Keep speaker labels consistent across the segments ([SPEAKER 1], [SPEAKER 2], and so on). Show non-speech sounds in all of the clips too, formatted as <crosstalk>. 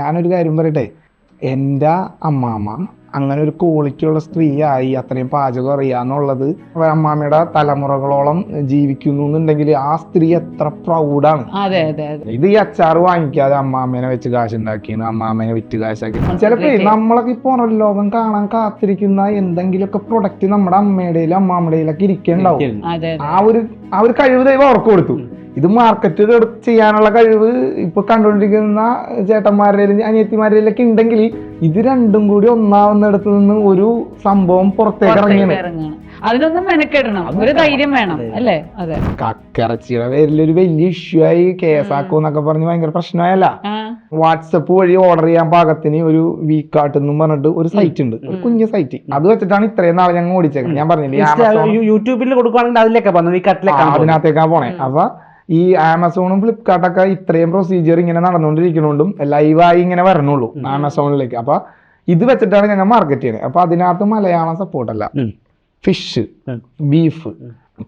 [SPEAKER 1] ഞാനൊരു കാര്യം പറയട്ടെ. എന്റെ അമ്മാമ്മ അങ്ങനെ ഒരു ക്വാളിറ്റിയുള്ള സ്ത്രീയായി അത്രയും പാചകം അറിയാന്നുള്ളത് അമ്മാമ്മയുടെ തലമുറകളോളം ജീവിക്കുന്നു എന്നുണ്ടെങ്കിൽ ആ സ്ത്രീ എത്ര പ്രൗഡാണ് ഇത് ഈ അച്ചാർ വാങ്ങിക്കാതെ അമ്മാമ്മേനെ വെച്ച് കാശുണ്ടാക്കിയാണ് അമ്മാമ്മേനെ വിറ്റ് കാശാക്കി ചിലപ്പോ നമ്മളൊക്കെ ഇപ്പൊ പുറം ലോകം കാണാൻ കാത്തിരിക്കുന്ന എന്തെങ്കിലുമൊക്കെ പ്രൊഡക്റ്റ് നമ്മുടെ അമ്മയുടെയിലും അമ്മാമ്മയുടെയിലൊക്കെ ഇരിക്കണ്ടാവും. ആ ഒരു ആ ഒരു കഴിവ് ദൈവം അവർക്ക് കൊടുത്തു. ഇത് മാർക്കറ്റ് ചെയ്യാനുള്ള കഴിവ് ഇപ്പൊ കണ്ടുകൊണ്ടിരിക്കുന്ന ചേട്ടന്മാരുടെ അനിയത്തിമാരിലൊക്കെ ഉണ്ടെങ്കിൽ ഇത് രണ്ടും കൂടി ഒന്നാവുന്നിടത്ത് നിന്ന് ഒരു സംഭവം പുറത്തേക്ക് ഇറങ്ങിയാണ്
[SPEAKER 2] അതിനൊന്നും മെനക്കെടണം. ഒരു ധൈര്യം വേണം അല്ലേ? അതെ.
[SPEAKER 1] കക്കിറച്ചിയുടെ പേരിൽ ഒരു വലിയ ഇഷ്യൂ ആയി കേസാക്കും എന്നൊക്കെ പറഞ്ഞ് ഭയങ്കര പ്രശ്നമായല്ല. വാട്സപ്പ് വഴി ഓർഡർ ചെയ്യാൻ പാകത്തിന് ഒരു വീക്കാട്ട് എന്നും പറഞ്ഞിട്ട് ഒരു സൈറ്റ് ഉണ്ട്. ഒരു കുഞ്ഞു സൈറ്റ് അത് വെച്ചിട്ടാണ് ഇത്രയും നാളെ ഞങ്ങൾ ഓടിച്ചേക്കുന്നത് ഞാൻ പറഞ്ഞില്ലേ
[SPEAKER 3] യൂട്യൂബിൽ കൊടുക്കുവാണെങ്കിൽ അതിലേക്കാ
[SPEAKER 1] അതിനകത്തേക്കാ പോണേ. അപ്പൊ ഈ ആമസോണും ഫ്ലിപ്കാർട്ടൊക്കെ ഇത്രയും പ്രൊസീജിയർ ഇങ്ങനെ നടന്നുകൊണ്ടിരിക്കണോണ്ടും ലൈവായി ഇങ്ങനെ വരണുള്ളൂ ആമസോണിലേക്ക്. അപ്പൊ ഇത് വെച്ചിട്ടാണ് ഞങ്ങൾ മാർക്കറ്റ് ചെയ്യുന്നത്. അപ്പൊ അതിനകത്ത് മലയാളം സപ്പോർട്ടല്ല. ഫിഷ് ബീഫ്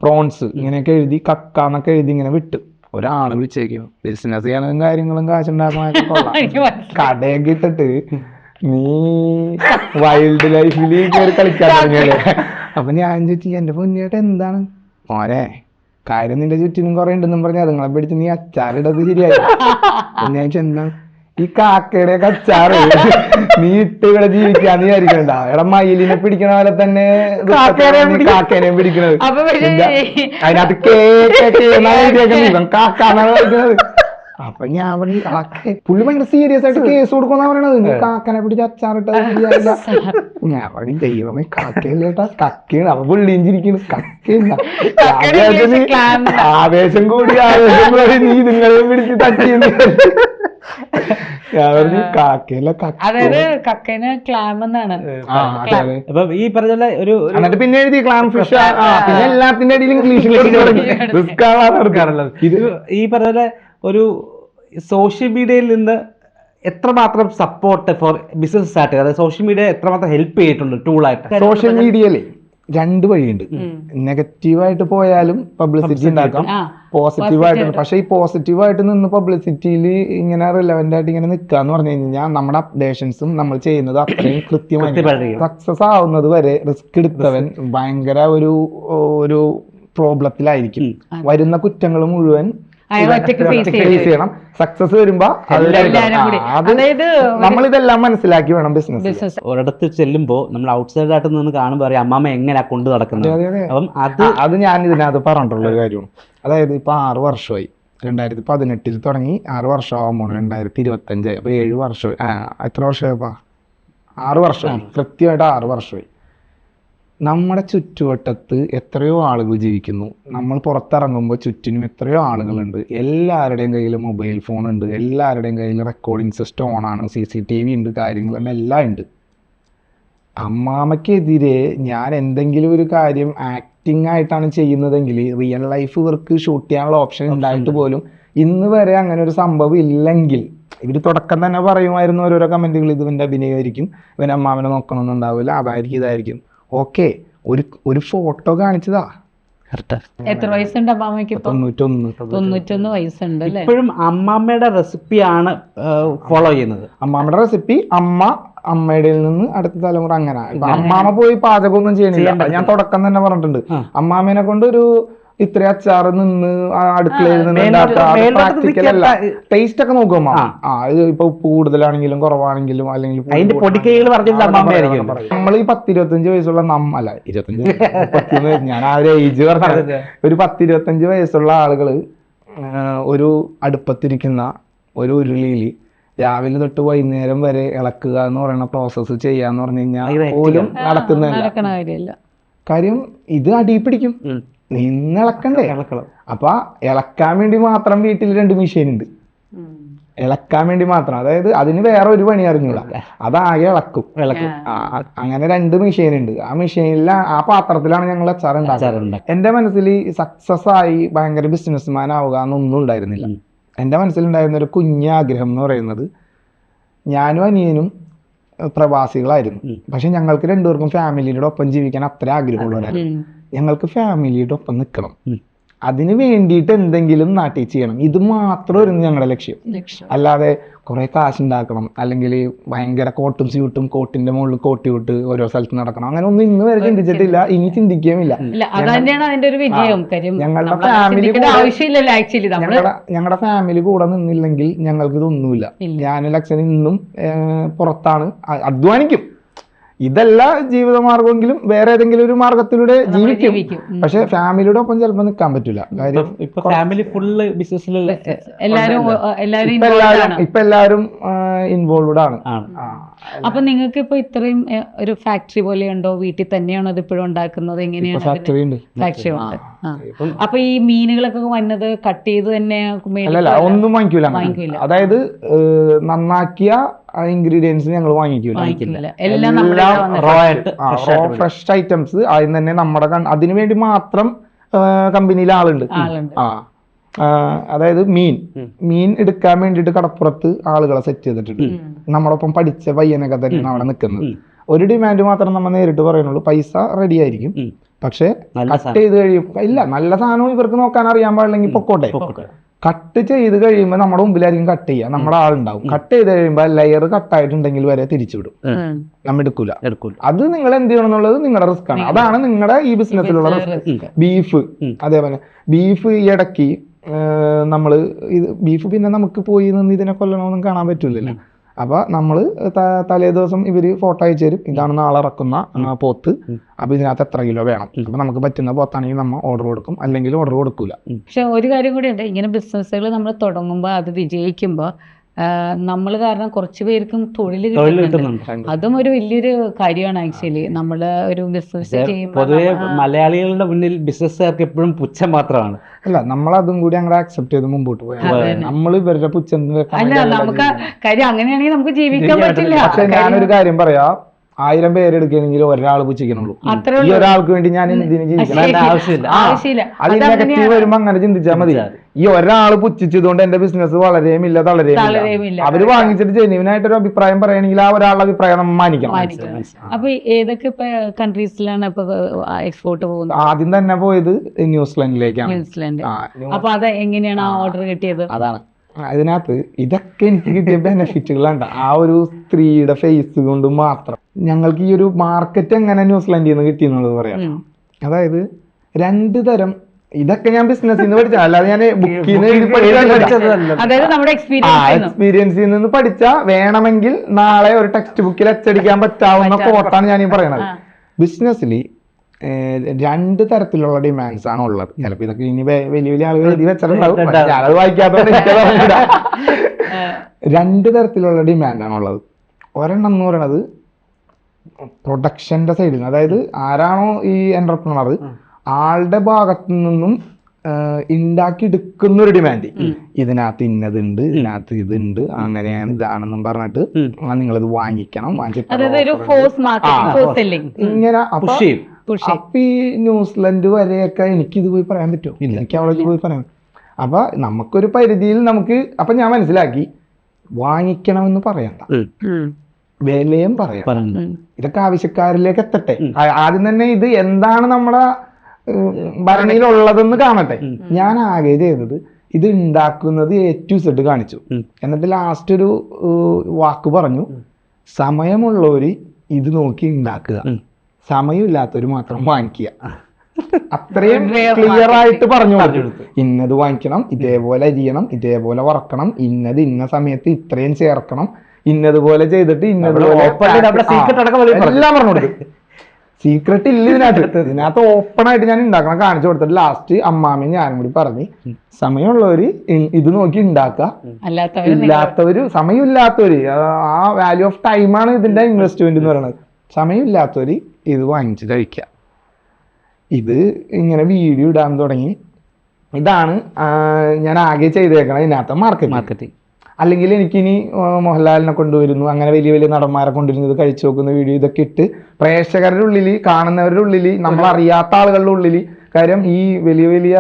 [SPEAKER 1] പ്രോൺസ് ഇങ്ങനെയൊക്കെ എഴുതി കക്ക എന്നൊക്കെ എഴുതി ഇങ്ങനെ വിട്ടു ഒരാൾ വിളിച്ചേക്കും. ബിസിനസ് ചെയ്യാനും കാര്യങ്ങളും കാശുണ്ടാക്കാനൊക്കെ കൊള്ളാം. <laughs> കടയൊക്കെ ഇട്ടിട്ട് നീ വൈൽഡ് ലൈഫിൽ കയറി കളിക്കാൻ തുടങ്ങിയല്ലേ? അപ്പൊ ഞാൻ ചോദിച്ചു എന്റെ പൊന്നിയേട്ട എന്താണ്? മോനെ കാര്യം നിന്റെ ചുറ്റിനും കുറെ ഉണ്ടെന്നും പറഞ്ഞ അതുങ്ങളെ പിടിച്ച് നീ അച്ചാറിടത് ശരിയായി. ഞാൻ ചോദിച്ചു, ഈ കാക്കയുടെ അച്ചാറ് നീ ഇട്ട് ഇവിടെ ജീവിക്കാന്ന് വിചാരിക്കണ്ട? എടാ മയിലിനെ പിടിക്കണ പോലെ തന്നെ കാക്കേനെ പിടിക്കണത്. എന്താ? അതിനകത്ത് കേക്ക് കാക്കാന്നാണ് കളിക്കുന്നത് അപ്പൊ ഞാൻ അവിടെ കാക്ക പുള്ളി ഭയങ്കര സീരിയസ് ആയിട്ട് കേസ് കൊടുക്കുന്ന പറയണത്. നീ കാക്കനെ പിടിച്ച് അച്ചാറിട്ടത് ശരിയായില്ല <laughs> ഞാൻ പറഞ്ഞു ദൈവമേ കാക്കയല്ല കേട്ടാ കക്കയാണ്. അപ്പൊ പുള്ളിയും ചിരിക്കണ് കക്കയില്ല. ആവേശം കൂടി ആവേശം കൂടി നീ നിങ്ങളെ പിടിച്ച് തട്ടിയെന്ന്
[SPEAKER 2] അതായത് കക്കന് ക്ലാം എന്നാണ്.
[SPEAKER 3] അപ്പൊ ഈ പറഞ്ഞ ഒരു
[SPEAKER 1] എന്നിട്ട് പിന്നെ എഴുതി ക്ലാം ഫിഷ് ആ പിന്നെ എല്ലാത്തിന്റെ ഇംഗ്ലീഷിൽ
[SPEAKER 3] ഇത് ഈ പറഞ്ഞ ഒരു സോഷ്യൽ മീഡിയയിൽ നിന്ന് എത്രമാത്രം സപ്പോർട്ട് ഫോർ ബിസിനസ് സ്റ്റാർട്ട് അതായത് സോഷ്യൽ മീഡിയ എത്രമാത്രം ഹെൽപ്പ് ചെയ്തിട്ടുണ്ട് ടൂളായിട്ട്
[SPEAKER 1] സോഷ്യൽ മീഡിയയിൽ രണ്ട് വഴിയുണ്ട്. നെഗറ്റീവായിട്ട് പോയാലും പബ്ലിസിറ്റി ഉണ്ടാക്കാം. പോസിറ്റീവായിട്ട് പക്ഷേ ഈ പോസിറ്റീവായിട്ട് നിന്ന് പബ്ലിസിറ്റിയിൽ ഇങ്ങനെ റിലവന്റ് ആയിട്ട് ഇങ്ങനെ നിൽക്കുക എന്ന് പറഞ്ഞു കഴിഞ്ഞാൽ നമ്മുടെ അപ്ഡേഷൻസും നമ്മൾ ചെയ്യുന്നത് അത്രയും <coughs> കൃത്യമായി സക്സസ് ആവുന്നത് വരെ റിസ്ക് എടുത്തവൻ ഭയങ്കര ഒരു ഒരു പ്രോബ്ലത്തിലായിരിക്കും വരുന്ന കുറ്റങ്ങൾ മുഴുവൻ ചെയ്യണം. സക്സസ് വരുമ്പോ
[SPEAKER 2] അതായത്
[SPEAKER 1] നമ്മളിതെല്ലാം മനസ്സിലാക്കി വേണം ബിസിനസ്
[SPEAKER 2] ബിസിനസ്
[SPEAKER 3] ഒരിടത്ത് ചെല്ലുമ്പോൾ നമ്മൾ ഔട്ട്സൈഡ് ആയിട്ട് നിന്ന് കാണുമ്പോൾ അറിയാം അമ്മാമ്മ എങ്ങനെയാ കൊണ്ടു നടക്കുന്നത്. അപ്പം അത്
[SPEAKER 1] അത് ഞാൻ ഇതിനകത്ത് പറഞ്ഞിട്ടുള്ള ഒരു കാര്യമാണ്. അതായത് ഇപ്പൊ ആറ് വർഷമായി. രണ്ടായിരത്തി പതിനെട്ടിൽ തുടങ്ങി ആറ് വർഷം ആകുമ്പോൾ രണ്ടായിരത്തി ഇരുപത്തഞ്ചായി അപ്പൊ ഏഴ് വർഷം എത്ര വർഷമായപ്പാ? ആറ് വർഷം കൃത്യമായിട്ട് ആറ് വർഷമായി. നമ്മുടെ ചുറ്റുവട്ടത്ത് എത്രയോ ആളുകൾ ജീവിക്കുന്നു. നമ്മൾ പുറത്തിറങ്ങുമ്പോൾ ചുറ്റിനും എത്രയോ ആളുകളുണ്ട്. എല്ലാവരുടെയും കയ്യിൽ മൊബൈൽ ഫോൺ ഉണ്ട്. എല്ലാവരുടെയും കയ്യിൽ റെക്കോർഡിംഗ് സിസ്റ്റം ഓണാണ് സി സി ടി വി ഉണ്ട്. കാര്യങ്ങളുണ്ട് എല്ലാം ഉണ്ട്. അമ്മാമയ്ക്കെതിരെ ഞാൻ എന്തെങ്കിലും ഒരു കാര്യം ആക്ടിങ് ആയിട്ടാണ് ചെയ്യുന്നതെങ്കിൽ റിയൽ ലൈഫ് ഇവർക്ക് ഷൂട്ട് ചെയ്യാനുള്ള ഓപ്ഷൻ ഉണ്ടായിട്ട് പോലും ഇന്ന് വരെ അങ്ങനെ ഒരു സംഭവം ഇല്ലെങ്കിൽ ഇവർ തുടക്കം തന്നെ പറയുമായിരുന്നു ഓരോരോ കമന്റുകൾ ഇത് ഇവന്റെ അഭിനയമായിരിക്കും. ഇവൻ അമ്മാവനെ നോക്കണമെന്നുണ്ടാവില്ല. അതായിരിക്കും ഇതായിരിക്കും. ഓക്കെ ഒരു ഒരു ഫോട്ടോ കാണിച്ചതാ.
[SPEAKER 2] എത്ര വയസ്സുണ്ട് അമ്മാമ്മയ്ക്ക് ഇപ്പൊ?
[SPEAKER 1] തൊണ്ണൂറ്റൊന്ന്
[SPEAKER 2] തൊണ്ണൂറ്റൊന്ന്. വയസ്സുണ്ട്
[SPEAKER 3] ഇപ്പോഴും അമ്മാമ്മയുടെ റെസിപ്പിയാണ് ഫോളോ ചെയ്യുന്നത്.
[SPEAKER 1] അമ്മാമ്മയുടെ റെസിപ്പി അമ്മ അമ്മയുടെ നിന്ന് അടുത്ത തലമുറ അങ്ങനെ. അമ്മാമ്മ പോയി പാചകമൊന്നും ചെയ്യുന്നില്ല ഞാൻ തുടക്കം തന്നെ പറഞ്ഞിട്ടുണ്ട്. അമ്മാമ്മേനെ കൊണ്ട് ഒരു ഇത്ര അച്ചാറ് നിന്ന് അടുക്കളയിൽ നിന്ന് പ്രാക്ടിക്കൽ അല്ല. ടേസ്റ്റ് ഒക്കെ നോക്കുമ്പോ
[SPEAKER 3] ആ.
[SPEAKER 1] ഇത് ഇപ്പൊ ഉപ്പ് കൂടുതലാണെങ്കിലും കുറവാണെങ്കിലും അല്ലെങ്കിൽ പുളി
[SPEAKER 3] അതിന്റെ പൊടിക്കൈകൾ പറഞ്ഞിട്ട്.
[SPEAKER 1] നമ്മൾ ഈ പത്തിരുപത്തഞ്ച് വയസ്സുള്ള നമ്മ അല്ല ഇരുപത്തഞ്ച്? ഞാൻ ആ ഒരു ഏജ് പറഞ്ഞത് ഒരു പത്തിരുപത്തഞ്ച് വയസ്സുള്ള ആളുകൾ ഒരു അടുപ്പത്തിരിക്കുന്ന ഒരു ഉരുളിയിൽ രാവിലെ തൊട്ട് വൈകുന്നേരം വരെ ഇളക്കുക എന്ന് പറയുന്ന പ്രോസസ്സ് ചെയ്യാന്ന് പറഞ്ഞു കഴിഞ്ഞാൽ പോലും
[SPEAKER 2] നടക്കുന്ന കാര്യമില്ല
[SPEAKER 1] കാര്യം ഇത് അടിയിൽ പിടിക്കും.
[SPEAKER 3] ഉം.
[SPEAKER 1] നിന്ന് ഇളക്കണ്ടേ
[SPEAKER 3] ഇളക്കണം.
[SPEAKER 1] അപ്പൊ ഇളക്കാൻ വേണ്ടി മാത്രം വീട്ടിൽ രണ്ട് മെഷീൻ ഉണ്ട്. ഇളക്കാൻ വേണ്ടി മാത്രം. അതായത് അതിന് വേറെ ഒരു പണി അറിഞ്ഞൂടാ. അതാകെ ഇളക്കും.
[SPEAKER 3] ഇളക്കും.
[SPEAKER 1] അങ്ങനെ രണ്ട് മെഷീൻ ഉണ്ട്. ആ മെഷീനിൽ ആ പാത്രത്തിലാണ് ഞങ്ങൾ അച്ചാർ ഉണ്ടാക്കുന്നത്
[SPEAKER 3] അച്ചാറുണ്ടാക്കും.
[SPEAKER 1] എന്റെ മനസ്സിൽ സക്സസ് ആയി ഭയങ്കര ബിസിനസ്മാൻ ആവുക എന്നൊന്നും ഉണ്ടായിരുന്നില്ല.
[SPEAKER 3] എന്റെ
[SPEAKER 1] എന്റെ മനസ്സിലുണ്ടായിരുന്ന ഒരു കുഞ്ഞാഗ്രഹം എന്ന് പറയുന്നത് ഞാനും അനിയനും പ്രവാസികളായിരുന്നു. പക്ഷെ ഞങ്ങൾക്ക് രണ്ടുപേർക്കും ഫാമിലിയുടെ ഒപ്പം ജീവിക്കാൻ അത്ര ആഗ്രഹമുള്ളവരായിരുന്നു. ഞങ്ങൾക്ക് ഫാമിലിയുടെ ഒപ്പം നിൽക്കണം. അതിന് വേണ്ടിയിട്ട് എന്തെങ്കിലും നാട്ടിൽ ചെയ്യണം. ഇത് മാത്രമായിരുന്നു ഞങ്ങളുടെ ലക്ഷ്യം. അല്ലാതെ കുറെ കാശ് ഉണ്ടാക്കണം അല്ലെങ്കിൽ ഭയങ്കര കോട്ടും സ്യൂട്ടും കോട്ടിന്റെ മുകളിൽ കോട്ടി വിട്ട് ഓരോ സ്ഥലത്ത് നടക്കണം. അങ്ങനെ ഒന്നും ഇന്ന് വരെ ചിന്തിച്ചിട്ടില്ല. ഇനി ചിന്തിക്കുകയുമില്ല.
[SPEAKER 2] ഇല്ല അത് അതിന്റെ ഒരു വിജയം. കാര്യം
[SPEAKER 1] ഞങ്ങളുടെ
[SPEAKER 2] ഫാമിലി
[SPEAKER 1] ഞങ്ങളുടെ ഫാമിലി കൂടെ നിന്നില്ലെങ്കിൽ ഞങ്ങൾക്ക് ഇതൊന്നുമില്ല. ഞാനും ലക്ഷൻ ഇന്നും പുറത്താണ്. അധ്വാനിക്കും. ഇതല്ല ജീവിത മാർഗമെങ്കിലും വേറെ ഏതെങ്കിലും ഒരു മാർഗത്തിലൂടെ ജീവിക്കും. പക്ഷെ ഫാമിലിയുടെ ഒപ്പം ചിലപ്പോൾ നിൽക്കാൻ പറ്റില്ല. കാര്യം
[SPEAKER 3] ഇപ്പൊ ഫാമിലി ഫുള്ള് ബിസിനസ്സിലുള്ള
[SPEAKER 1] എല്ലാവരും
[SPEAKER 2] ആണ്.
[SPEAKER 1] ഇപ്പൊ എല്ലാവരും ഇൻവോൾവ്ഡ് ആണ്.
[SPEAKER 2] അപ്പൊ നിങ്ങൾക്ക് ഇപ്പൊ ഇത്രയും ഒരു ഫാക്ടറി പോലെ ഉണ്ടോ വീട്ടിൽ തന്നെയാണോ ഇത് ഇപ്പോഴും ഉണ്ടാക്കുന്നത്
[SPEAKER 1] ഇപ്പൊ
[SPEAKER 2] എങ്ങനെയാണ്
[SPEAKER 1] ഫാക്ടറി ഉണ്ട്.
[SPEAKER 2] ഫാക്ടറി ഉണ്ട്. അപ്പൊ ഈ മീനുകളൊക്കെ വന്നത് കട്ട് ചെയ്ത് തന്നെ അല്ല
[SPEAKER 1] അല്ലല്ല ഒന്നും വാങ്ങിക്കൂല അതായത് നന്നാക്കിയ ഇൻഗ്രീഡിയൻസ് ഞങ്ങൾ വാങ്ങിക്കൂല.
[SPEAKER 2] വാങ്ങിക്കില്ല. എല്ലാം
[SPEAKER 3] റോ
[SPEAKER 1] ഫ്രഷ് ഐറ്റംസ് ആദ്യം തന്നെ നമ്മുടെ കൺ- അതിനു വേണ്ടി മാത്രം കമ്പനിയിൽ ആളുണ്ട്. ആ. അതായത് മീൻ. മീൻ എടുക്കാൻ വേണ്ടിട്ട് കടപ്പുറത്ത് ആളുകളെ സെറ്റ് ചെയ്തിട്ടുണ്ട്. നമ്മളൊപ്പം പഠിച്ച പയ്യനൊക്കെ തന്നെയാണ് അവിടെ നിൽക്കുന്നത് ഒരു ഡിമാൻഡ് മാത്രം നമ്മൾ നേരിട്ട് പറയുന്നുള്ളൂ. പൈസ റെഡി ആയിരിക്കും. പക്ഷെ കട്ട് ചെയ്ത് കഴിയുമ്പോൾ ഇല്ല നല്ല സാധനവും ഇവർക്ക് നോക്കാൻ അറിയാൻ പാടില്ലെങ്കിൽ പൊക്കോട്ടെ. കട്ട് ചെയ്ത് കഴിയുമ്പോൾ നമ്മുടെ മുമ്പിലായിരിക്കും കട്ട് ചെയ്യുക. നമ്മുടെ ആളുണ്ടാവും. കട്ട് ചെയ്ത് കഴിയുമ്പോൾ ലെയർ കട്ടായിട്ടുണ്ടെങ്കിൽ വരെ
[SPEAKER 2] തിരിച്ചുവിടും.
[SPEAKER 1] നമ്മൾ എടുക്കൂല. അത് നിങ്ങൾ എന്ത് ചെയ്യണം എന്നുള്ളത് നിങ്ങളുടെ റിസ്ക് ആണ്. അതാണ് നിങ്ങളുടെ ഈ ബിസിനസ്സിലുള്ള റിസ്ക് ബീഫ്. അതേപോലെ. ബീഫ് ഈ ഇടയ്ക്ക് നമ്മൾ ഇത് ബീഫ് പിന്നെ നമുക്ക് പോയി നിന്ന് ഇതിനെ കൊല്ലണമെന്നും കാണാൻ പറ്റില്ലല്ലോ അപ്പൊ നമ്മൾ ത- തലേ ദിവസം ഇവർ ഫോട്ടോ അയച്ചു തരും. ഇതാണ് നാളെ ഇറക്കുന്ന പോത്ത്. അപ്പോൾ ഇതിനകത്ത് എത്ര കിലോ വേണം? അപ്പൊ നമുക്ക് പറ്റുന്ന പോത്താണെങ്കിൽ നമ്മൾ ഓർഡർ കൊടുക്കും. അല്ലെങ്കിൽ ഓർഡർ കൊടുക്കൂല.
[SPEAKER 2] പക്ഷെ ഒരു കാര്യം കൂടി ഉണ്ട്. ഇങ്ങനെ ബിസിനസ്സുകൾ നമ്മൾ തുടങ്ങുമ്പോൾ അത് വിജയിക്കുമ്പോൾ നമ്മൾ കാരണം കുറച്ച് പേർക്കും തൊഴിൽ കിട്ടുന്നുണ്ട്. അതും ഒരു വലിയൊരു കാര്യമാണ് ആക്ച്വലി. നമ്മൾ ഒരു ബിസിനസ് ചെയ്യുമ്പോൾ
[SPEAKER 3] പൊതുവെ മലയാളികളുടെ മുന്നിൽ ബിസിനസ്സുകാർക്ക് എപ്പോഴും പുച്ഛം മാത്രമാണ്.
[SPEAKER 1] അല്ല നമ്മൾ അതും കൂടി അങ്ങനെ അക്സെപ്റ്റ് ചെയ്ത് മുമ്പോട്ട് പോയാൽ നമ്മൾ ഇവരുടെ പുച്ഛം
[SPEAKER 2] അല്ല നമുക്ക്. കാര്യം അങ്ങനെയാണെങ്കിൽ നമുക്ക് ജീവിക്കാൻ
[SPEAKER 3] ജീവിക്കാൻ
[SPEAKER 2] പറ്റില്ല.
[SPEAKER 1] പക്ഷെ ഞാനൊരു കാര്യം പറയാ. ആയിരം പേര് എടുക്കുകയാണെങ്കിൽ ഒരാൾ
[SPEAKER 2] ചെയ്യണുള്ളൂ
[SPEAKER 1] ഈ ഒരാൾക്ക് വേണ്ടി ഞാൻ എന്തിനു ജീവിക്കണം
[SPEAKER 3] അതിന്റെ ആവശ്യമില്ല.
[SPEAKER 2] ആവശ്യമില്ല.
[SPEAKER 1] അത് നെഗറ്റീവ് വരുമ്പോ അങ്ങനെ ചിന്തിച്ചാൽ മതി. ഈ ഒരാൾ പുച്ഛിച്ചതുകൊണ്ട് എന്റെ ബിസിനസ് വളരെയും ഇല്ല തളരെയും
[SPEAKER 2] തളരെയുമില്ല.
[SPEAKER 1] അവർ വാങ്ങിച്ചിട്ട് ജെന്യൂനായിട്ട് ഒരു അഭിപ്രായം പറയണെങ്കിൽ ആ ഒരാളുടെ അഭിപ്രായം നമ്മൾ മാനിക്കണം.
[SPEAKER 2] അപ്പൊ ഏതൊക്കെ ഇപ്പൊ കൺട്രീസിലാണ് എക്സ്പോർട്ട് പോകുന്നത്?
[SPEAKER 1] ആദ്യം തന്നെ പോയത് ന്യൂസിലൻഡിലേക്കാണ്.
[SPEAKER 2] ന്യൂസിലാൻഡ്. അപ്പൊ അത് എങ്ങനെയാണ് ആ ഓർഡർ കിട്ടിയത്?
[SPEAKER 1] അതാണ്. ആ, ഇതിനകത്ത് ഇതൊക്കെ എനിക്ക് കിട്ടിയ ബെനിഫിറ്റുകളുണ്ട് ആ ഒരു സ്ത്രീയുടെ ഫേസ് കൊണ്ട് മാത്രം. ഞങ്ങൾക്ക് ഈ ഒരു മാർക്കറ്റ് എങ്ങനെ ന്യൂസിലാൻഡിൽ നിന്ന് കിട്ടിയെന്നുള്ളത് പറയാം. അതായത് രണ്ട് തരം ഇതൊക്കെ ഞാൻ ബിസിനസ്സിൽ നിന്ന് പഠിച്ച അല്ലാതെ ഞാൻ ബുക്കിൽ നിന്ന്
[SPEAKER 3] പഠിച്ചതല്ല.
[SPEAKER 1] പഠിച്ചതല്ല.
[SPEAKER 2] അതായത് നമ്മുടെ എക്സ്പീരിയൻസ്
[SPEAKER 1] എക്സ്പീരിയൻസിൽ നിന്ന് പഠിച്ച വേണമെങ്കിൽ നാളെ ഒരു ടെക്സ്റ്റ് ബുക്കിൽ അച്ചടിക്കാൻ പറ്റാവുന്ന കോട്ടാണ് ഞാൻ ഈ പറയണത്. ബിസിനസ്സിൽ രണ്ട് തരത്തിലുള്ള ഡിമാൻഡ്സ് ആണ് ഉള്ളത്. ചിലപ്പോൾ ഇതൊക്കെ ഇനി വലിയ വലിയ ആളുകൾ എഴുതി വെച്ചിട്ടുണ്ടാവും. വായിക്കാത്ത ഞാനത് വായിക്കാത്തതുകൊണ്ട് രണ്ട് തരത്തിലുള്ള ഡിമാൻഡ് ആണ് ഉള്ളത്. ഒരെണ്ണം എന്ന് പറയുന്നത് പ്രൊഡക്ഷന്റെ സൈഡിൽ നിന്ന് അതായത് ആരാണോ ഈ എന്റർപ്രണർ ആളുടെ ഭാഗത്തു നിന്നും ഉണ്ടാക്കി എടുക്കുന്ന ഒരു ഡിമാൻഡ് ഇതിനകത്ത് ഇന്നതുണ്ട് ഇതിനകത്ത് ഇതുണ്ട് അങ്ങനെയാണ് ഇതാണെന്നും പറഞ്ഞിട്ട്
[SPEAKER 3] ഉം.
[SPEAKER 1] നിങ്ങളിത് വാങ്ങിക്കണം വാങ്ങിച്ചിട്ട് ഇങ്ങനെ അപ്പൊ ഈ ന്യൂസിലൻഡ് വരെയൊക്കെ എനിക്ക് ഇത് പോയി പറയാൻ പറ്റുമോ? എനിക്ക് അവിടെ പോയി പറയാൻ അപ്പൊ നമുക്കൊരു പരിധിയിൽ നമുക്ക് അപ്പൊ ഞാൻ മനസ്സിലാക്കി വാങ്ങിക്കണമെന്ന് പറയണ്ട. വിലയും പറയാം ഇതൊക്കെ ആവശ്യക്കാരിലേക്ക് എത്തട്ടെ. ആദ്യം തന്നെ ഇത് എന്താണ് നമ്മുടെ ഭരണിയിലുള്ളതെന്ന് കാണട്ടെ. ഞാൻ ആകെ ചെയ്തത് ഇത് ഉണ്ടാക്കുന്നത് എ ടു സെഡ് കാണിച്ചു. എന്നിട്ട് ലാസ്റ്റ് ഒരു വാക്ക് പറഞ്ഞു. സമയമുള്ളവര് ഇത് നോക്കി ഉണ്ടാക്കുക.
[SPEAKER 3] ഉം.
[SPEAKER 1] സമയമില്ലാത്തവര് മാത്രം വാങ്ങിക്കുക. അത്രയും ക്ലിയർ ആയിട്ട് പറഞ്ഞു കൊടുത്തു. ഇന്നത് വാങ്ങിക്കണം ഇതേപോലെ അരിയണം ഇതേപോലെ വറക്കണം ഇന്നത് ഇന്ന സമയത്ത് ഇത്രയും ചേർക്കണം ഇന്നതുപോലെ ചെയ്തിട്ട് ഇന്നതുപോലെ. എല്ലാം പറഞ്ഞു കൊടുത്തു. സീക്രട്ട് ഇല്ല ഇതിനകത്ത്. <laughs> ഇതിനകത്ത് ഓപ്പൺ ആയിട്ട് ഞാൻ ഉണ്ടാക്കണം കാണിച്ചു കൊടുത്തിട്ട് ലാസ്റ്റ് അമ്മാമ്മയും ഞാനും കൂടി പറഞ്ഞു സമയമുള്ളവര് ഇത് നോക്കി ഉണ്ടാക്കുക.
[SPEAKER 2] അല്ലാത്തവര്
[SPEAKER 1] ഇല്ലാത്തവര് സമയമില്ലാത്തവര് ആ- ആ വാല്യൂ ഓഫ് ടൈമാണ് ഇതിന്റെ ഇൻവെസ്റ്റ്മെന്റ് എന്ന് പറയുന്നത്. സമയമില്ലാത്തവര് ഇത് വാങ്ങിച്ച് കഴിക്കുക. ഇത് ഇങ്ങനെ വീഡിയോ ഇടാൻ തുടങ്ങി. ഇതാണ് ഞാൻ ആകെ ചെയ്തേക്കണം ഇതിനകത്ത് മാർക്കറ്റ്
[SPEAKER 3] മാർക്കറ്റിംഗ്
[SPEAKER 1] അല്ലെങ്കിൽ എനിക്കിനി മോഹൻലാലിനെ കൊണ്ടുവരുന്നു അങ്ങനെ വലിയ വലിയ നടന്മാരെ കൊണ്ടുവരുന്നു ഇത് കഴിച്ചു നോക്കുന്ന വീഡിയോ ഇതൊക്കെ ഇട്ട് പ്രേക്ഷകരുടെ ഉള്ളിൽ കാണുന്നവരുടെ ഉള്ളിൽ നമ്മൾ അറിയാത്ത ആളുകളുടെ ഉള്ളിൽ കാര്യം ഈ വലിയ വലിയ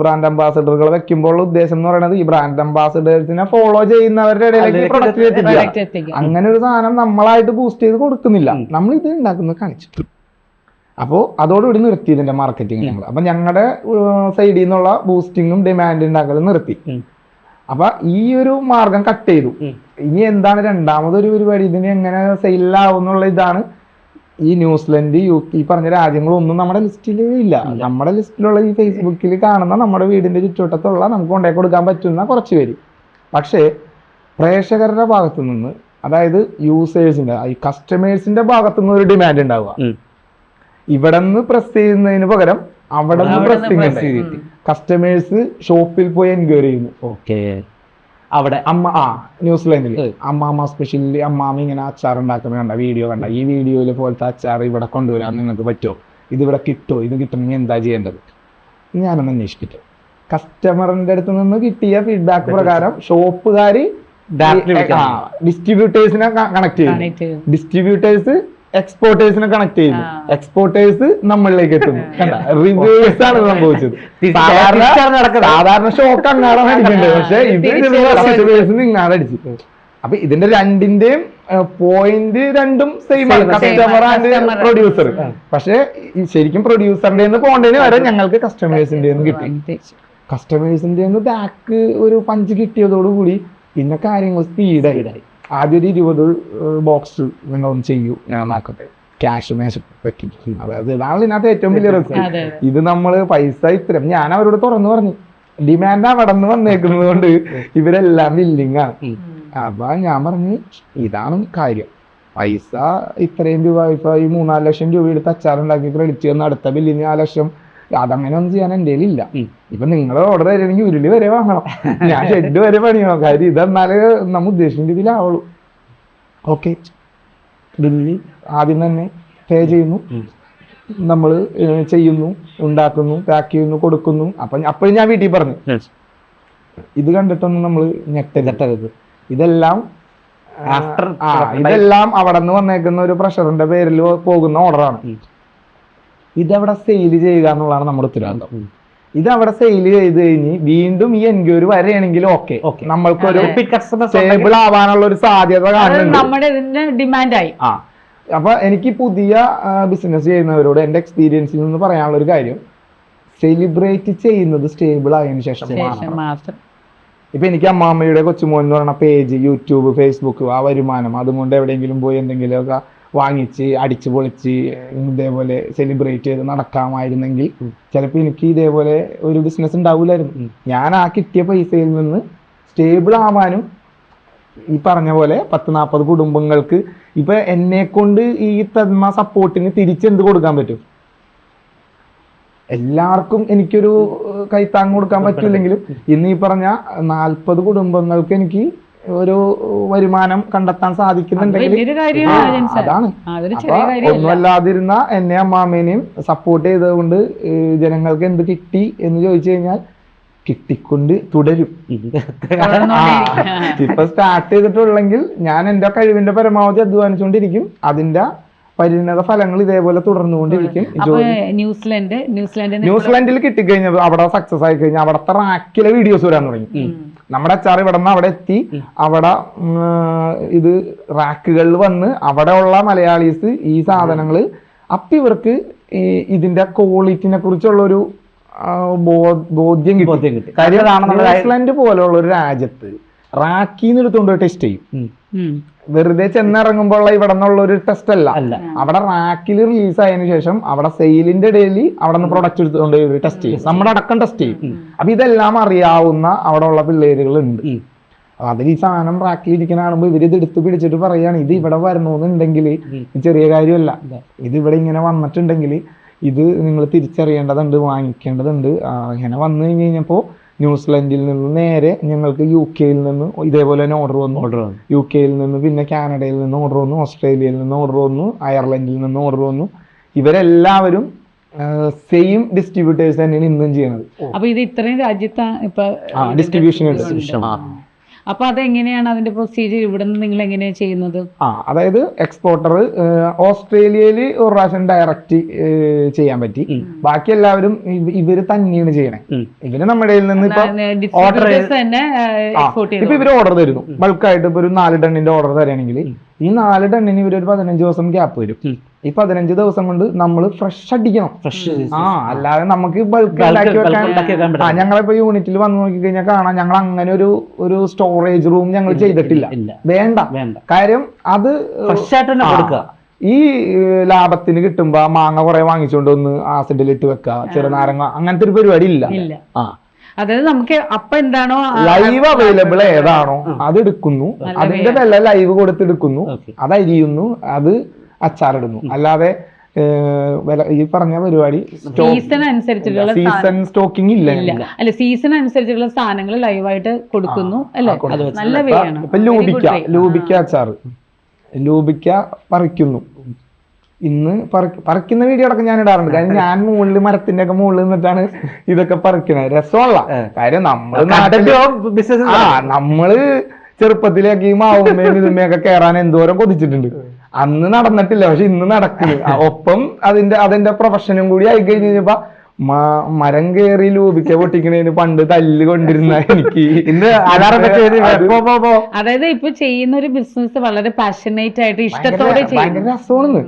[SPEAKER 1] ബ്രാൻഡ് അംബാസഡറുകൾ വെക്കുമ്പോൾ ഉദ്ദേശം എന്ന് പറയുന്നത് ഈ ബ്രാൻഡ് അംബാസഡേഴ്സിനെ ഫോളോ ചെയ്യുന്നവരുടെ ഇടയിലേക്ക് പ്രൊഡക്റ്റ് എത്തിക്കുക. അങ്ങനെ ഒരു സാധനം നമ്മളായിട്ട് ബൂസ്റ്റ് ചെയ്ത് കൊടുക്കുന്നില്ല. നമ്മൾ ഇത് ഉണ്ടാക്കുന്നത് കാണിച്ചു. അപ്പോൾ അതോടുകൂടി നിർത്തി ഇതിന്റെ മാർക്കറ്റിംഗ് ഞങ്ങൾ അപ്പൊ ഞങ്ങളുടെ സൈഡിൽ നിന്നുള്ള ബൂസ്റ്റിങ്ങും ഡിമാൻഡ് ഉണ്ടാക്കലും നിർത്തി. അപ്പൊ ഈ ഒരു മാർഗം കട്ട് ചെയ്തു. ഇനി എന്താണ് രണ്ടാമതൊരു പരിപാടി? ഇതിന് എങ്ങനെ സെയിലാവും എന്നുള്ള ഇതാണ് ഈ ന്യൂസിലൻഡ് യു ഈ പറഞ്ഞ രാജ്യങ്ങളൊന്നും നമ്മുടെ ലിസ്റ്റിൽ ഇല്ല. നമ്മുടെ ലിസ്റ്റിലുള്ള ഈ ഫേസ്ബുക്കിൽ കാണുന്ന നമ്മുടെ വീടിന്റെ ചുറ്റുവട്ടത്തുള്ള നമുക്ക് കൊണ്ടേ കൊടുക്കാൻ പറ്റുന്ന കുറച്ച് പേര്. പക്ഷേ പ്രേക്ഷകരുടെ ഭാഗത്തു നിന്ന് അതായത് യൂസേഴ്സിന്റെ ഈ കസ്റ്റമേഴ്സിന്റെ ഭാഗത്തു നിന്ന് ഒരു ഡിമാൻഡ് ഉണ്ടാവുക. ഇവിടെ നിന്ന് പ്രസ് ചെയ്യുന്നതിന് പകരം അവിടെ നിന്ന് പ്രസ്. കസ്റ്റമേഴ്സ് ഷോപ്പിൽ പോയി എൻക്വയറി ചെയ്യുന്നു.
[SPEAKER 3] ഓക്കെ. അവിടെ
[SPEAKER 1] അമ്മ ആ ന്യൂസ്
[SPEAKER 3] ലൈനിൽ
[SPEAKER 1] അമ്മാമ്മ സ്പെഷ്യലി അമ്മാമ്മ ഇങ്ങനെ അച്ചാർ ഉണ്ടാക്കുന്ന കണ്ട വീഡിയോ കണ്ട. ഈ വീഡിയോയിൽ പോലത്തെ അച്ചാർ ഇവിടെ കൊണ്ടുവരാൻ നിങ്ങൾക്ക് പറ്റുമോ ഇത് ഇവിടെ കിട്ടുമോ ഇത് കിട്ടണമെങ്കിൽ എന്താ ചെയ്യേണ്ടത്? ഞാനൊന്ന് അന്വേഷിക്കട്ടെ. കസ്റ്റമറിന്റെ അടുത്ത് നിന്ന് കിട്ടിയ ഫീഡ്ബാക്ക് പ്രകാരം ഷോപ്പുകാർ. ഡിസ്ട്രിബ്യൂട്ടേഴ്സിനെ കണക്ട് ചെയ്യും. ഡിസ്ട്രിബ്യൂട്ടേഴ്സ് എക്സ്പോർട്ടേഴ്സിനെ കണക്ട് ചെയ്യുന്നു. എക്സ്പോർട്ടേഴ്സ് നമ്മളിലേക്ക് എത്തുന്നു. കണ്ട? റിവേഴ്സ് ആണ് സംഭവിച്ചത് <laughs> സാധാരണ സാധാരണ ഷോക്ക് അങ്ങാടാണ് അടിക്കേണ്ടത് പക്ഷെ ഇത് റിവേഴ്സ് നിങ്ങാടെ അടിച്ചു. അപ്പൊ ഇതിന്റെ രണ്ടിന്റെയും പോയിന്റ് രണ്ടും സെയിം ആണ്. കസ്റ്റമർ ആൻഡ് പ്രൊഡ്യൂസർ പക്ഷെ ശരിക്കും പ്രൊഡ്യൂസറിന്റെ പോകേണ്ടതിന് വരെ ഞങ്ങൾക്ക് കസ്റ്റമേഴ്സിന്റെ കിട്ടി. കസ്റ്റമേഴ്സിന്റെ ബാക്ക് ഒരു പഞ്ച് കിട്ടിയതോടുകൂടി പിന്നെ കാര്യങ്ങൾ സ്പീഡായി ആദ്യം ഇരുപത് ബോക്സ് നിങ്ങളൊന്ന് ചെയ്യൂ. ഞാൻ നോക്കട്ടെ. ക്യാഷ് മേശ വെക്കും അതായത് ഇതാണ് ഇതിനകത്ത് ഏറ്റവും വലിയ റിസ്ക് ഇത് നമ്മൾ പൈസ ഇത്തരം ഞാൻ അവരോട് തുറന്നു പറഞ്ഞു. ഡിമാൻഡ് അവിടെ നിന്ന് വന്നേക്കുന്നത് കൊണ്ട് ഇവരെല്ലാം വില്ലിങ് ആണ്. അപ്പൊ ഞാൻ പറഞ്ഞു ഇതാണ് കാര്യം. പൈസ ഇത്രയും രൂപ ഇപ്പൊ ഈ മൂന്നാൽ ലക്ഷം രൂപ എടുത്ത് അച്ചാറുണ്ടാക്കി ക്രെഡിറ്റ് ചെയ്യുന്ന അടുത്ത ബില്ലിന് ആ ലക്ഷം അതങ്ങനെ ഒന്നും ചെയ്യാൻ എന്റെ ഇല്ല. ഇപ്പൊ നിങ്ങൾ ഓർഡർ തരണമെങ്കിൽ ഉരുളി വരെ വാങ്ങണം. ഞാൻ ഷെഡ് വരെ പണിയണം. കാര്യം ഇതെന്നാൽ നമ്മ ഉദ്ദേശിക്കുന്ന രീതിയിലാവുള്ളൂ. ഓക്കെ ബില്ല് ആദ്യം തന്നെ പേ ചെയ്യുന്നു. നമ്മൾ ചെയ്യുന്നു ഉണ്ടാക്കുന്നു പാക്ക് ചെയ്യുന്നു കൊടുക്കുന്നു. അപ്പൊ അപ്പോഴും ഞാൻ വീട്ടിൽ പറഞ്ഞു. ഇത് കണ്ടിട്ടൊന്നും നമ്മൾ ഞെട്ടരുത്. ഇതെല്ലാം ഇതെല്ലാം അവിടെ നിന്ന് വന്നേക്കുന്ന ഒരു പ്രഷറിന്റെ പേരിൽ പോകുന്ന ഓർഡറാണ്. ഇതവിടെ സെയിൽ ചെയ്യുക എന്നുള്ളതാണ് നമ്മുടെ ഉത്തരവാദിത്വം ഇത് അവിടെ സെയിൽ ചെയ്ത് കഴിഞ്ഞ് വീണ്ടും ഈ എൻക്വയറി വരെയാണെങ്കിൽ ഓക്കെ
[SPEAKER 3] നമ്മൾക്ക് ഒരു
[SPEAKER 1] സ്റ്റേബിൾ ആവാനുള്ള ഒരു സാധ്യത കാണുന്നുണ്ട്.
[SPEAKER 2] ഡിമാൻഡായി
[SPEAKER 1] ആ. അപ്പൊ എനിക്ക് പുതിയ ബിസിനസ് ചെയ്യുന്നവരോട് എന്റെ എക്സ്പീരിയൻസിൽ നിന്ന് പറയാനുള്ള ഒരു കാര്യം. സെലിബ്രേറ്റ് ചെയ്യുന്നത് സ്റ്റേബിൾ ആയതിന് ശേഷം മാത്രം. ഇപ്പൊ എനിക്ക് അമ്മാമ്മയുടെ കൊച്ചുമോൻ എന്ന് പറയുന്ന പേജ് യൂട്യൂബ് ഫേസ്ബുക്ക് ആ വരുമാനം അതുകൊണ്ട് എവിടെയെങ്കിലും പോയി എന്തെങ്കിലുമൊക്കെ വാങ്ങിച്ച് അടിച്ച് പൊളിച്ച് ഇതേപോലെ സെലിബ്രേറ്റ് ചെയ്ത് നടക്കാമായിരുന്നെങ്കിൽ ചിലപ്പോൾ എനിക്ക് ഇതേപോലെ ഒരു ബിസിനസ് ഉണ്ടാവില്ലായിരുന്നു ഞാൻ ആ കിട്ടിയ പൈസയിൽ നിന്ന് സ്റ്റേബിൾ ആവാനും ഈ പറഞ്ഞ പോലെ പത്ത് നാൽപ്പത് കുടുംബങ്ങൾക്ക് ഇപ്പൊ എന്നെ കൊണ്ട് ഈ തന്മ സപ്പോർട്ടിന് തിരിച്ചെന്ത് കൊടുക്കാൻ പറ്റും? എല്ലാവർക്കും എനിക്കൊരു കൈത്താങ് കൊടുക്കാൻ പറ്റില്ലെങ്കിലും ഇന്ന് ഈ പറഞ്ഞ നാൽപ്പത് കുടുംബങ്ങൾക്ക് എനിക്ക് ഒരു വരുമാനം കണ്ടെത്താൻ സാധിക്കുന്നുണ്ടെങ്കിൽ. അതാണ്. ഒന്നുമല്ലാതിരുന്ന എന്നെ അമ്മാമേനെയും സപ്പോർട്ട് ചെയ്തതുകൊണ്ട് ജനങ്ങൾക്ക് എന്ത് കിട്ടി എന്ന് ചോദിച്ചു കഴിഞ്ഞാൽ കിട്ടിക്കൊണ്ട് തുടരും. ഇപ്പൊ സ്റ്റാർട്ട് ചെയ്തിട്ടുള്ളെങ്കിൽ ഞാൻ എന്റെ കഴിവിന്റെ പരമാവധി അധ്വാനിച്ചുകൊണ്ടിരിക്കും. അതിന്റെ പരിണത ഫലങ്ങൾ ഇതേപോലെ തുടർന്നുകൊണ്ടിരിക്കും.
[SPEAKER 2] ന്യൂസിലൻഡ് ന്യൂസിലൻഡിൽ
[SPEAKER 1] ന്യൂസിലാൻഡിൽ കിട്ടിക്കഴിഞ്ഞാൽ അവിടെ സക്സസ് ആയി കഴിഞ്ഞാൽ അവിടത്തെ റാക്കിലെ വീഡിയോസ് വരാൻ തുടങ്ങി. നമ്മുടെ അച്ചാർ ഇവിടെ നിന്ന് അവിടെ എത്തി. അവിടെ ഇത് റാക്കുകളിൽ വന്ന് അവിടെ ഉള്ള മലയാളീസ് ഈ സാധനങ്ങൾ അപ്പൊ ഇവർക്ക് ഈ ഇതിന്റെ ക്വാളിറ്റിനെ കുറിച്ചുള്ള ഒരു ബോധ്യം കിട്ടി. കാര്യം
[SPEAKER 3] കാര്യം-
[SPEAKER 1] പോലെയുള്ള ഒരു രാജ്യത്ത് റാക്കിന്ന് എടുത്തുകൊണ്ട് ടെസ്റ്റ് ചെയ്യും. വെറുതെ ചെന്നിറങ്ങുമ്പോഴുള്ള ഇവിടെ നിന്നുള്ള ഒരു ടെസ്റ്റ് അല്ല.
[SPEAKER 3] അല്ല.
[SPEAKER 1] അവിടെ റാക്കിൽ റിലീസ് ആയതിനു ശേഷം അവിടെ സെയിലിന്റെ ഇടയിൽ അവിടെ നിന്ന് പ്രൊഡക്റ്റ് എടുത്തുകൊണ്ട് ടെസ്റ്റ് ചെയ്യും. നമ്മുടെ അടക്കം ടെസ്റ്റ് ചെയ്യും. അപ്പൊ ഇതെല്ലാം അറിയാവുന്ന അവിടെ ഉള്ള പിള്ളേരുകൾ ഉണ്ട്. അതിൽ ഈ സാധനം റാക്കിൽ ഇരിക്കുന്ന കാണുമ്പോൾ ഇവർ ഇത് എടുത്ത് പിടിച്ചിട്ട് പറയാണ് ഇത് ഇവിടെ വരണമെന്നുണ്ടെങ്കിൽ
[SPEAKER 3] എന്നുണ്ടെങ്കിൽ
[SPEAKER 1] ചെറിയ കാര്യമല്ല. ഇത് ഇവിടെ ഇങ്ങനെ വന്നിട്ടുണ്ടെങ്കിൽ ഇത് നിങ്ങൾ തിരിച്ചറിയേണ്ടതുണ്ട് വാങ്ങിക്കേണ്ടതുണ്ട്. ഇങ്ങനെ വന്നു കഴിഞ്ഞ് കഴിഞ്ഞപ്പോൾ ന്യൂസിലൻഡിൽ നിന്ന് നേരെ ഞങ്ങൾക്ക് യു കെയിൽ നിന്ന് ഇതേപോലെ തന്നെ ഓർഡർ വന്നു.
[SPEAKER 3] ഓർഡർ വന്നു.
[SPEAKER 1] യു കെയിൽ നിന്ന് പിന്നെ കാനഡയിൽ നിന്ന് ഓർഡർ വന്നു ഓസ്ട്രേലിയയിൽ നിന്ന് ഓർഡർ വന്നു അയർലൻഡിൽ നിന്ന് ഓർഡർ വന്നു. ഇവരെല്ലാവരും സെയിം ഡിസ്ട്രിബ്യൂട്ടേഴ്സ് തന്നെയാണ് ഇന്നും ചെയ്യുന്നത്.
[SPEAKER 2] അപ്പൊ ഇത് ഇത്രയും രാജ്യത്താ ഇപ്പൊ
[SPEAKER 1] ആ ഡിസ്ട്രിബ്യൂഷൻ ഉണ്ട്
[SPEAKER 3] Distribution. ആ.
[SPEAKER 2] അപ്പൊ അതെങ്ങനെയാണ് അതിന്റെ പ്രൊസീജിയർ ഇവിടെ നിന്ന് നിങ്ങൾ എങ്ങനെയാണ് ചെയ്യുന്നത്
[SPEAKER 1] ആ അതായത് എക്സ്പോർട്ടർ ഓസ്ട്രേലിയയിൽ ഒരു പ്രാവശ്യം ഡയറക്റ്റ് ചെയ്യാൻ പറ്റി ബാക്കി എല്ലാവരും ഇവ- ഇവർ തന്നെയാണ് ചെയ്യണേ. ഇവർ നമ്മുടെ കയ്യിൽ നിന്ന് ഇപ്പൊ
[SPEAKER 2] ഡിസ്ട്രിബ്യൂട്ടേഴ്സ് തന്നെ എക്സ്പോർട്ട്
[SPEAKER 1] ഇപ്പൊ
[SPEAKER 2] ചെയ്തു
[SPEAKER 1] ഇവർ ഓർഡർ തരുന്നു ബൾക്കായിട്ട് ഇപ്പൊ ഒരു നാല് ടണ്ണിന്റെ ഓർഡർ തരാണെങ്കിൽ ഈ നാല് ടണ്ണിന് ഇവർ ഒരു പതിനഞ്ച് ദിവസം ഗ്യാപ്പ് വരും. ഈ പതിനഞ്ച് ദിവസം കൊണ്ട് നമ്മൾ ഫ്രഷ് അടിക്കണം.
[SPEAKER 3] ഫ്രഷ്
[SPEAKER 1] ആ അല്ലാതെ നമുക്ക് ബൾക്ക് ഉണ്ടാക്കി വെക്കാൻ ആ. ഞങ്ങളിപ്പോ യൂണിറ്റിൽ വന്ന് നോക്കി കഴിഞ്ഞാൽ കാണാം ഞങ്ങൾ അങ്ങനെ ഒരു ഒരു സ്റ്റോറേജ് റൂം ഞങ്ങൾ ചെയ്തിട്ടില്ല. വേണ്ട.
[SPEAKER 3] വേണ്ട.
[SPEAKER 1] കാര്യം അത്
[SPEAKER 3] ഫ്രഷ് ആയിട്ട് തന്നെ കൊടുക്കുക.
[SPEAKER 1] ഈ ലാഭത്തിന് കിട്ടുമ്പോ മാങ്ങ കുറെ വാങ്ങിച്ചുകൊണ്ട് വന്ന് ആസിഡിൽ ഇട്ട് വെക്കുക ചെറുനാരങ്ങ അങ്ങനത്തെ ഒരു പരിപാടി ഇല്ല. ആ.
[SPEAKER 2] അതായത് നമുക്ക് അപ്പൊ എന്താണോ
[SPEAKER 1] ലൈവ് അവൈലബിൾ ഏതാണോ അത് എടുക്കുന്നു. അതിന്റെ വില ലൈവ് കൊടുത്തെടുക്കുന്നു അത് അരിയുന്നു അത് അച്ചാറിടുന്നു. അല്ലാതെ ഈ പറഞ്ഞ പരിപാടി
[SPEAKER 2] സീസൺ അനുസരിച്ചിട്ടുള്ള
[SPEAKER 1] സീസൺ സ്റ്റോക്കിംഗ് ഇല്ല
[SPEAKER 2] അല്ല സീസൺ അനുസരിച്ചുള്ള സാധനങ്ങൾ ലൈവായിട്ട് കൊടുക്കുന്നു അല്ലേ? നല്ല
[SPEAKER 1] ഇപ്പൊ- ലൂബിക്ക ലൂബിക്ക അച്ചാറ്. ലൂബിക്ക പറിക്കുന്നു. ഇന്ന് പറിക്ക- പറിക്കുന്ന വീഡിയോ അടക്കം ഞാൻ ഇടാറുണ്ട്. കാരണം ഞാൻ മുകളിൽ മരത്തിന്റെ ഒക്കെ മുകളിൽ നിന്നിട്ടാണ് ഇതൊക്കെ പറിക്കുന്നത് രസമുള്ള. കാര്യം നമ്മൾ നാട്ടിൽ
[SPEAKER 3] ബിസിനസ്
[SPEAKER 1] ആ നമ്മൾ ചെറുപ്പത്തിലേക്ക് ഈ മാവുമ്മയും ഇതുമ്മയൊക്കെ കേറാൻ എന്തോരം കൊതിച്ചിട്ടുണ്ട്. അന്ന് നടന്നിട്ടില്ല പക്ഷെ ഇന്ന് നടക്കുന്നു ഒപ്പം അതിന്റെ അതിന്റെ പ്രൊഫഷനും കൂടി ആയി കഴിഞ്ഞ് കഴിഞ്ഞപ്പോ മരം കയറി ലൂപിക്ക പൊട്ടിക്കണേന് പണ്ട് തല്ല് കൊണ്ടിരുന്ന എനിക്ക്.
[SPEAKER 2] അതായത് ഇപ്പൊ ചെയ്യുന്ന ഒരു ബിസിനസ് വളരെ പാഷനേറ്റ് ആയിട്ട് ഇഷ്ടത്തോടെ
[SPEAKER 3] രസമാണ്.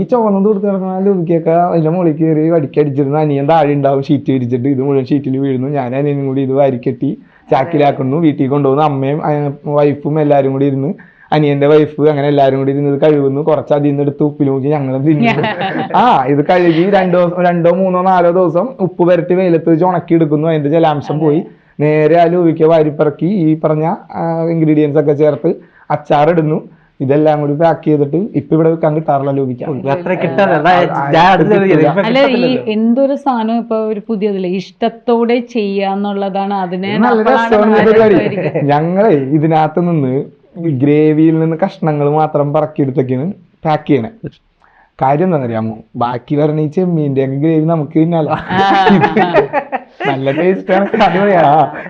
[SPEAKER 1] ഈ ചുവന്നത് കൊടുത്ത് കിടക്കുന്ന ലൂപിക്കൊക്കെ അതിന്റെ മുകളിൽ കയറി വടിക്കടിച്ചിരുന്ന അനിയൻ താഴെ ഉണ്ടാവും ഷീറ്റ് വിരിച്ചിട്ട് ഇത് മുഴുവൻ ഷീറ്റിൽ വീഴുന്നു. ഞാൻ അനിയനും കൂടി ഇത് വാരിക്കെട്ടി ചാക്കിലാക്കുന്നു വീട്ടിൽ കൊണ്ടുപോകുന്നു. അമ്മയും വൈഫും എല്ലാരും കൂടി ഇരുന്ന് അനിയന്റെ വൈഫ് അങ്ങനെ എല്ലാരും കൂടി ഇരുന്ന് കഴുകുന്നു. കുറച്ച് അതിൽ നിന്ന് എടുത്ത് ഉപ്പിൽ നോക്കി ഞങ്ങൾ തിന്നു. <laughs> ആ ഇത് കഴുകി രണ്ടോ രണ്ടോ മൂന്നോ നാലോ ദിവസം ഉപ്പ് പുരട്ടി വെയിലത്ത് വെച്ച് ഉണക്കി എടുക്കുന്നു. അതിന്റെ ജലാംശം പോയി. നേരെ ആ ലൂവിക്ക് വാരിപ്പിറക്കി ഈ പറഞ്ഞ ഇൻഗ്രീഡിയൻസ് ഒക്കെ ചേർത്ത് അച്ചാറിടുന്നു. ഇതെല്ലാം കൂടി പാക്ക് ചെയ്തിട്ട് ഇപ്പൊ ഇവിടെ വെക്കാൻ കിട്ടാറില്ല.
[SPEAKER 2] അല്ല ഈ എന്തൊരു സാധനം ഇപ്പൊ ഒരു പുതിയതില്ല? ഇഷ്ടത്തോടെ ചെയ്യാന്നുള്ളതാണ് അതിനെ.
[SPEAKER 1] ഞങ്ങളെ ഇതിനകത്ത് നിന്ന് ഗ്രേവിയിൽ നിന്ന് കഷ്ണങ്ങൾ മാത്രം പറക്കിയെടുത്തൊക്കെയാണ് പാക്ക് ചെയ്യണേ. കാര്യം എന്താണെന്നറിയാമോ ബാക്കി വരണ ഈ ചെമ്മീന്റെ ഒക്കെ ഗ്രേവി നമുക്ക് തിന്നാലോ. <laughs> നല്ല ടേസ്റ്റ് ആണ്.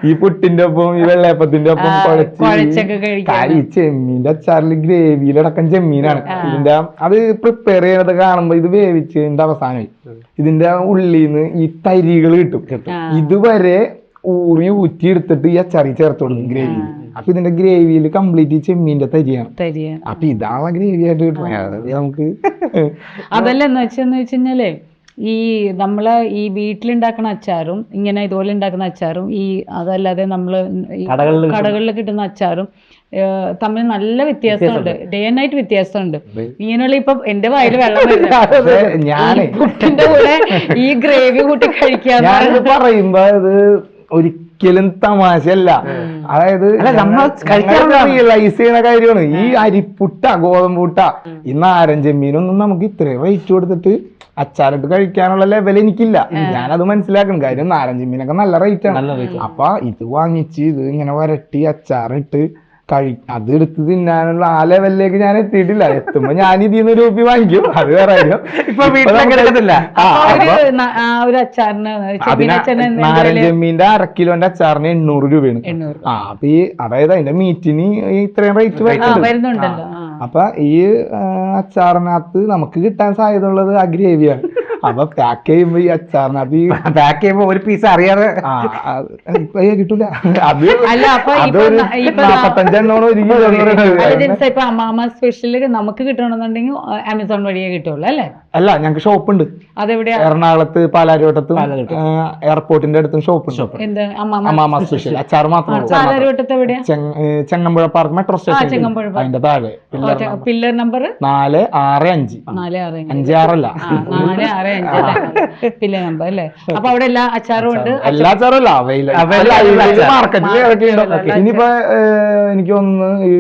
[SPEAKER 1] ഈ പുട്ടിന്റെ ഒപ്പം ഈ വെള്ളയപ്പത്തിന്റെ ഒപ്പം കുഴച്ച്. കാര്യം ഈ ചെമ്മീന്റെ അച്ചാറിൽ ഗ്രേവിയിലടക്കം ചെമ്മീനാണ്. ഇതിന്റെ അത് പ്രിപ്പയർ ചെയ്യണത് കാണുമ്പോ ഇത് വേവിച്ചതിന്റെ അവസാനമായി ഇതിന്റെ ഉള്ളിൽ നിന്ന് ഈ തരികൾ കിട്ടും. ഇതുവരെ ഊറി ഊറ്റി എടുത്തിട്ട് ഈ അച്ചാറി ചേർത്ത് കൊടുക്കും ഗ്രേവിയിൽ. അപ്പൊ ഇതിന്റെ ഗ്രേവിയിൽ കംപ്ലീറ്റ് ചെമ്മീന്റെ തരിയാണ്. അപ്പൊ ഇതാണ് ഗ്രേവി ആയിട്ട് കിട്ടുന്നത് നമുക്ക്
[SPEAKER 2] അതല്ല എന്ന് വെച്ചെന്ന് വെച്ചുകഴിഞ്ഞാലേ ഈ നമ്മൾ ഈ വീട്ടിലുണ്ടാക്കുന്ന അച്ചാറും ഇങ്ങനെ ഇതുപോലെ ഉണ്ടാക്കുന്ന അച്ചാറും ഈ അതല്ലാതെ നമ്മൾ ഈ
[SPEAKER 3] കടകളിൽ കിട്ടുന്ന-
[SPEAKER 2] അച്ചാറും തമ്മിൽ നല്ല വ്യത്യാസമുണ്ട്. ഡേ ആൻഡ് നൈറ്റ് വ്യത്യാസമുണ്ട്. ഇങ്ങനെയുള്ള ഇപ്പൊ എന്റെ വായിൽ വെള്ളം <laughs>
[SPEAKER 1] ഞാനേ
[SPEAKER 2] കൂടെ ഈ ഗ്രേവി കൂട്ടി
[SPEAKER 1] കഴിക്കാൻ പറയുമ്പോ ഇത് ഒരിക്കലും തമാശയല്ല. അതായത്. റിയലൈസ് കാര്യമാണ്. ഈ അരിപ്പുട്ട ഗോതമ്പുട്ട ഈ നാരഞ്ച മീനൊന്നും നമുക്ക് ഇത്രയും റേറ്റ് കൊടുത്തിട്ട് അച്ചാറിട്ട് കഴിക്കാനുള്ള ലെവൽ എനിക്കില്ല. ഞാനത് മനസ്സിലാക്കണം. കാര്യം നാരഞ്ച മീനൊക്കെ നല്ല റേറ്റ് ആണ്. അപ്പൊ ഇത് വാങ്ങിച്ച് ഇത് ഇങ്ങനെ വരട്ടി അച്ചാറിട്ട് കഴി അത് എടുത്ത് തിന്നാനുള്ള ആ ലെവലിലേക്ക് ഞാൻ എത്തിയിട്ടില്ല. എത്തുമ്പോ ഞാൻ ഇതിൽ നിന്ന് രൂപി വാങ്ങിക്കും. അത് വേറെ
[SPEAKER 2] നാരഞ്ചമ്മീന്റെ അരക്കിലോന്റെ അച്ചാറിന്
[SPEAKER 1] എണ്ണൂറ് രൂപയാണ്. ആ അപ്പൊ ഈ അതായത് അതിന്റെ മീറ്റിന് ഇത്രയും റേറ്റ് വരുന്നുണ്ട്.
[SPEAKER 2] വരുന്നുണ്ടല്ലോ.
[SPEAKER 1] അപ്പൊ ഈ അച്ചാറിനകത്ത് നമുക്ക് കിട്ടാൻ സാധ്യത ഉള്ളത് ആ ഗ്രേവിയാണ് അപ്പൊ പാക്ക് ചെയ്യുമ്പോ ഈ അച്ചാറിനകത്ത് ഈ <laughs>
[SPEAKER 3] പാക്ക് ചെയ്യുമ്പോ ഒരു പീസ് അറിയാതെ.
[SPEAKER 1] ആ, ഇപ്പൊ കിട്ടൂല. അത്
[SPEAKER 2] അല്ല, അപ്പൊ ഇപ്പൊ
[SPEAKER 1] അതൊരു
[SPEAKER 2] ന- ഇപ്പൊ ന-
[SPEAKER 1] നാപ്പത്തഞ്ചെണ്ണോളം ഒരു കിലോ എന്ന്
[SPEAKER 2] അല്ല
[SPEAKER 1] പറയുന്നത്.
[SPEAKER 2] ഇപ്പൊ അമ്മാമ സ്പെഷ്യൽ നമുക്ക് കിട്ടണമെന്നുണ്ടെങ്കിൽ ആമസോൺ വഴിയേ കിട്ടുള്ളൂ അല്ലേ?
[SPEAKER 1] അല്ല ഞങ്ങൾക്ക് ഷോപ്പ് ഉണ്ട്
[SPEAKER 2] അതെവിടെയാ?
[SPEAKER 1] എറണാകുളത്ത് പാലാരിവട്ടത്തും
[SPEAKER 3] പാലാരിവട്ടം.
[SPEAKER 1] എയർപോർട്ടിന്റെ അടുത്തും ഷോപ്പ് ഉണ്ട്
[SPEAKER 2] എന്ത്? അമ്മാമ
[SPEAKER 1] അമ്മാമ സ്പെഷ്യൽ അച്ചാർ മാത്രമേ ഉള്ളൂ.
[SPEAKER 2] പാലാരിവട്ടത്ത് എവിടെയാ?
[SPEAKER 1] ചെങ്ങ- ഏ, Changampuzha park metro station
[SPEAKER 2] Changampuzha park.
[SPEAKER 1] അതിന്റെ താഴെ. പില്ലർ
[SPEAKER 2] പില്ലർ നമ്പർ
[SPEAKER 1] നാല് ആറ് അഞ്ച്.
[SPEAKER 2] നാല് ആറ് അഞ്ച്.
[SPEAKER 1] അഞ്ച് ആറല്ല.
[SPEAKER 2] ആ, നാല് ആറ് അഞ്ച് പില്ലർ നമ്പർ അല്ലേ അപ്പൊ അവിടെ എല്ലാ അച്ചാറും ഉണ്ട്?
[SPEAKER 1] എല്ലാ
[SPEAKER 3] അച്ചാറും അച്ചാർ.
[SPEAKER 1] മാർക്കറ്റിൽ ഇറക്കിയിട്ടുണ്ടോ. ഇനിയിപ്പോ എനിക്ക് ഒന്ന് ഈ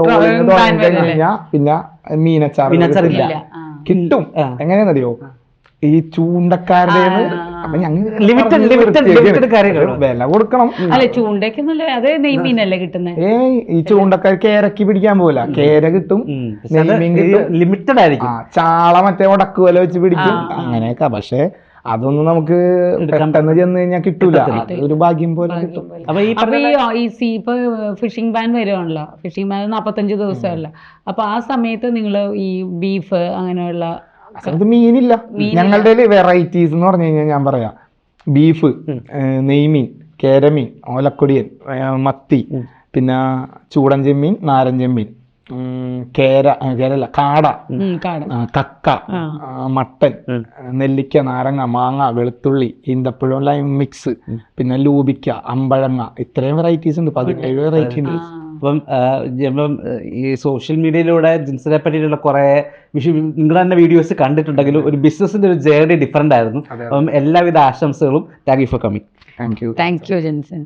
[SPEAKER 2] ban
[SPEAKER 1] തുടങ്ങി? കഴിഞ്ഞാൽ പിന്നെ മീനച്ചാർ. കിട്ടും. എങ്ങനെയാണെന്നറിയോ ഈ ചൂണ്ടക്കാരുടെ. വില കൊടുക്കണം.
[SPEAKER 2] അല്ല ചൂണ്ടയ്ക്ക് അത് നെയ്മീനല്ലേ കിട്ടുന്നത്
[SPEAKER 1] ഏ ഈ ചൂണ്ടക്കാർ കേരക്ക് പിടിക്കാൻ പോല കേര കിട്ടും
[SPEAKER 3] ലിമിറ്റഡ് ആയിരിക്കും.
[SPEAKER 1] ചാള മറ്റേ ഉടക്ക് വില വെച്ച് പിടിക്കും. അങ്ങനെയൊക്കെ. പക്ഷെ അതൊന്നും നമുക്ക് പെട്ടെന്ന് ചെന്ന് കഴിഞ്ഞാൽ കിട്ടൂല. ഒരു ഭാഗ്യം പോലെ കിട്ടും.
[SPEAKER 3] അപ്പൊ ഈ
[SPEAKER 2] ഈ ഈ സീ ഇപ്പൊ ഫിഷിംഗ് ബാൻ വരുവാണല്ലോ. ഫിഷിംഗ് ബാൻ നാപ്പത്തഞ്ച് ദിവസമല്ല. അപ്പൊ ആ സമയത്ത് നിങ്ങൾ ഈ ബീഫ് അങ്ങനെയുള്ള
[SPEAKER 1] അത് മീനില്ല. ഞങ്ങളുടെ വെറൈറ്റീസ് എന്ന് പറഞ്ഞു കഴിഞ്ഞാൽ ഞാൻ പറയാം. ബീഫ് നെയ്മീൻ കേരമീൻ ഓലക്കൊടിയൻ മത്തി പിന്നെ ചൂടൻ ചെമ്മീൻ നാരൻ ചെമ്മീൻ കേര കേരല്ല കാട കക്ക മട്ടൻ നെല്ലിക്ക നാരങ്ങ മാങ്ങ വെളുത്തുള്ളി ഈന്തപ്പഴം ലൈം മിക്സ് പിന്നെ ലൂബിക്ക അമ്പഴങ്ങ ഇത്രയും വെറൈറ്റീസ് ഉണ്ട്. പതിനേഴ് വെറൈറ്റി ഉണ്ട്.
[SPEAKER 3] അപ്പം ഇപ്പം ഈ സോഷ്യൽ മീഡിയയിലൂടെ ജിൻസിനെ പറ്റിയിട്ടുള്ള കുറേ വിഷു നിങ്ങൾ തന്നെ വീഡിയോസ് കണ്ടിട്ടുണ്ടെങ്കിലും ഒരു ബിസിനസിന്റെ ഒരു ജേർണി ഡിഫറെന്റ് ആയിരുന്നു. അപ്പം എല്ലാവിധ ആശംസകളും thank you for coming.
[SPEAKER 1] Thank you.
[SPEAKER 2] Thank you Jenson.